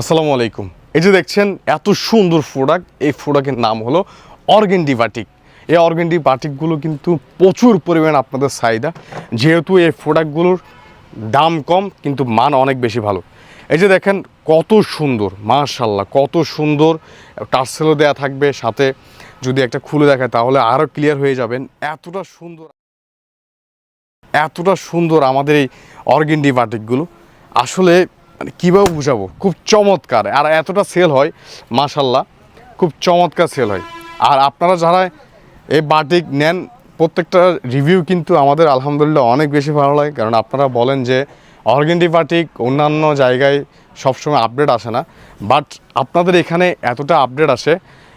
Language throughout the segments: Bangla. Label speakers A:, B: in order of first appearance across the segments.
A: আসসালামু আলাইকুম। এই যে দেখছেন, এত সুন্দর প্রোডাক্ট এই প্রোডাক্টের নাম হলো অর্গেন্ডি বাটিক এই অর্গেন্ডি বাটিকগুলো কিন্তু প্রচুর পরিমাণ আপনাদের চাহিদা। যেহেতু এই প্রোডাক্টগুলোর দাম কম, কিন্তু মান অনেক বেশি ভালো। এই যে দেখেন, কত সুন্দর মাশাল্লাহ কত সুন্দর। টার্সেলও দেওয়া থাকবে, সাথে যদি একটা খুলে দেখায়, তাহলে আরও ক্লিয়ার হয়ে যাবেন। এতটা সুন্দর এতটা সুন্দর আমাদের এই অর্গেন্ডি বাটিকগুলো আসলে মানে কীভাবে বুঝাবো? খুব চমৎকার। আর এতটা সেল হয়, মাশাল্লাহ, খুব চমৎকার সেল হয়। আর আপনারা যারা এই বাটিক নেন, প্রত্যেকটা রিভিউ কিন্তু আমাদের আলহামদুলিল্লাহ অনেক বেশি ভালো লাগে। কারণ আপনারা বলেন যে অর্গেন্ডি বাটিক অন্যান্য জায়গায় সবসময় আপডেট আসে না। বাট আপনাদের এখানে এতটা আপডেট আসে,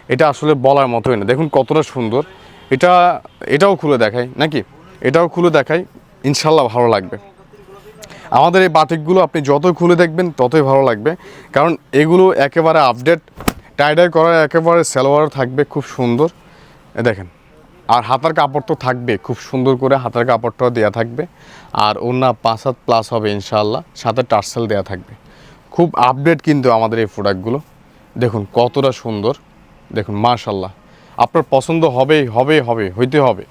A: এটা আসলে বলার মতোই না। দেখুন কতটা সুন্দর। এটা, এটাও খুলে দেখাই, নাকি? এটাও খুলে দেখাই, ইনশাল্লাহ ভালো লাগবে। আমাদের এই বাটিকগুলো আপনি যত খুলে দেখবেন, ততই ভালো লাগবে। কারণ এগুলো একেবারে আপডেট টাইডাই করার একেবারে সালোয়ার থাকবে খুব সুন্দর। দেখেন, আর হাতার কাপড় তো থাকবে, খুব সুন্দর করে হাতার কাপড়টাও দেওয়া থাকবে। আর অন্য পাঁচ হাত প্লাস হবে ইনশাআল্লাহ, সাথে টার্সেল দেওয়া থাকবে। খুব আপডেট কিন্তু আমাদের এই প্রোডাক্টগুলো দেখুন কতটা সুন্দর। দেখুন মাশাল্লাহ আপনার পছন্দ হবেই হবেই হবে হইতে হবে।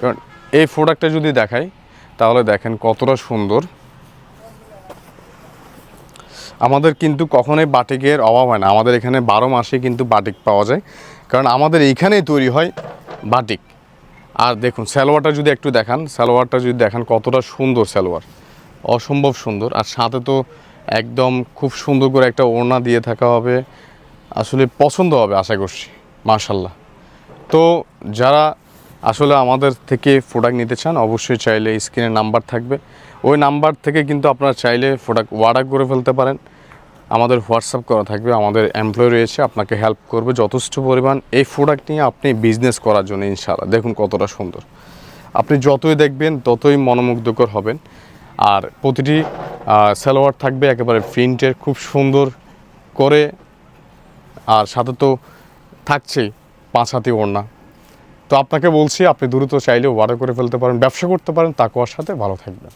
A: কারণ এই প্রোডাক্টটা যদি দেখাই, তাহলে দেখেন কতটা সুন্দর। আমাদের কিন্তু কখনোই বাটিকের অভাব হয় না। আমাদের এখানে বারো মাসে কিন্তু বাটিক পাওয়া যায়। কারণ আমাদের এইখানেই তৈরি হয় বাটিক। আর দেখুন, সালোয়ারটা যদি একটু দেখান, সালোয়ারটা যদি দেখান, কতটা সুন্দর সালোয়ার। অসম্ভব সুন্দর। আর সাথে তো একদম খুব সুন্দর করে একটা ওড়না দিয়ে থাকা হবে। আসলে পছন্দ হবে, আশা করছি। মার্শাল্লাহ তো যারা আসলে আমাদের থেকে প্রোডাক্ট নিতে চান, অবশ্যই চাইলে স্ক্রিনে নাম্বার থাকবে। ওই নাম্বার থেকে কিন্তু আপনারা চাইলে প্রোডাক্ট অর্ডার করে ফেলতে পারেন। আমাদের হোয়াটসঅ্যাপ করা থাকবে, আমাদের এমপ্লয় রয়েছে, আপনাকে হেল্প করবে যথেষ্ট পরিমাণ এই প্রোডাক্ট নিয়ে আপনি বিজনেস করার জন্য, ইনশাআল্লাহ। দেখুন কতটা সুন্দর। আপনি যতই দেখবেন, ততই মনোমুগ্ধকর হবেন। আর প্রতিটি সালোয়ার থাকবে একেবারে প্রিন্টের, খুব সুন্দর করে। আর সাথে তো থাকছেই পাঁচ হাতি ওড়না। তো আপনাকে বলছি, আপনি দ্রুত চাইলেও অর্ডার করে ফেলতে পারেন, ব্যবসা করতে পারেন তাকুয়ার সাথে ভালো থাকবেন।